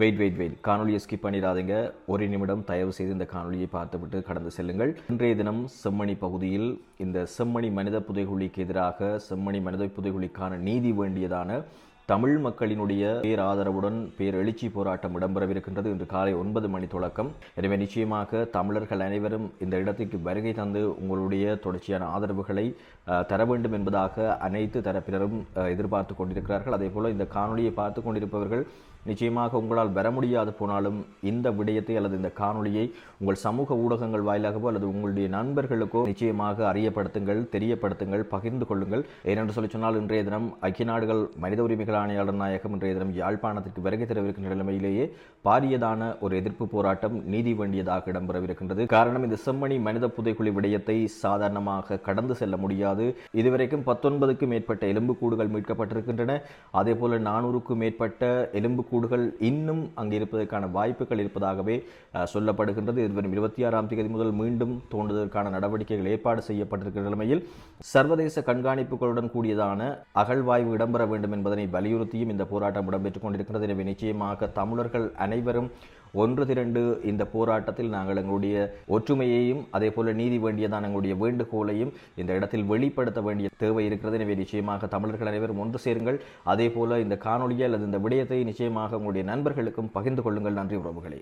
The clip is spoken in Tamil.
வெயிட் வெயிட் வெயிட் காணொலியை ஸ்கிப் பண்ணிடாதீங்க. ஒரு நிமிடம் தயவு செய்து இந்த காணொலியை பார்த்துவிட்டு கடந்து செல்லுங்கள். இன்றைய தினம் செம்மணி பகுதியில் இந்த செம்மணி மனித புதைகுழிக்கு எதிராக செம்மணி மனித புதைகுழிக்கான நீதி வேண்டியதான தமிழ் மக்களினுடைய பேராதரவுடன் பேரெழுச்சி போராட்டம் இடம்பெறவிருக்கின்றது. இன்று காலை ஒன்பது மணி தொடக்கம். எனவே நிச்சயமாக தமிழர்கள் அனைவரும் இந்த இடத்திற்கு வருகை தந்து உங்களுடைய தொடர்ச்சியான ஆதரவுகளை தர வேண்டும் என்பதாக அனைத்து தரப்பினரும் எதிர்பார்த்து கொண்டிருக்கிறார்கள். அதே போல இந்த காணொலியை பார்த்து கொண்டிருப்பவர்கள் நிச்சயமாக உங்களால் வர முடியாது போனாலும் இந்த விடயத்தை அல்லது இந்த காணொலியை உங்கள் சமூக ஊடகங்கள் வாயிலாகவோ அல்லது உங்களுடைய நண்பர்களுக்கோ நிச்சயமாக அறியப்படுத்துங்கள் தெரியப்படுத்துங்கள் பகிர்ந்து கொள்ளுங்கள். ஏனென்று சொல்லி சொன்னால் இன்றைய தினம் ஐக்கிய நாடுகள் மனித உரிமைகள் ஆணையாளர் நாயகம் இன்றைய தினம் யாழ்ப்பாணத்திற்கு வருகை தரவிருக்கின்ற நிலைமையிலேயே பாரியதான ஒரு எதிர்ப்பு போராட்டம் நீதி வேண்டியதாக இடம்பெறவிருக்கின்றது. காரணம் இந்த செம்மணி மனித புதைக்குழி விடயத்தை சாதாரணமாக கடந்து செல்ல முடியாது. இதுவரைக்கும் பத்தொன்பதுக்கும் மேற்பட்ட எலும்புக்கூடுகள் மீட்கப்பட்டிருக்கின்றன. அதே போல நானூறுக்கும் மேற்பட்ட எலும்புக்கூடுகள் இன்னும் அங்கு இருப்பதற்கான வாய்ப்புகள் இருப்பதாகவே சொல்லப்படுகின்றது. இதுவரும் இருபத்தி ஆறாம் தேதி முதல் மீண்டும் தோன்றுவதற்கான நடவடிக்கைகள் ஏற்பாடு செய்யப்பட்டிருக்கிற நிலைமையில் சர்வதேச கண்காணிப்புகளுடன் கூடியதான அகழ்வாய்வு இடம்பெற வேண்டும் என்பதனை வலியுறுத்தியும் இந்த போராட்டம் இடம்பெற்றுக் கொண்டிருக்கிறது. எனவே நிச்சயமாக தமிழர்கள் அனைவரும் ஒன்று திரண்டு இந்த போராட்டத்தில் நாங்கள் எங்களுடைய ஒற்றுமையையும் அதே போல நீதி வேண்டியதான் எங்களுடைய வேண்டுகோளையும் இந்த இடத்தில் வெளிப்படுத்த வேண்டிய தேவை இருக்கிறது. எனவே நிச்சயமாக தமிழர்கள் அனைவரும் ஒன்று சேருங்கள். அதே போல இந்த காணொலியை அல்லது இந்த விடயத்தை நிச்சயமாக உங்களுடைய நண்பர்களுக்கும் பகிர்ந்து கொள்ளுங்கள். நன்றி உறவுகளே.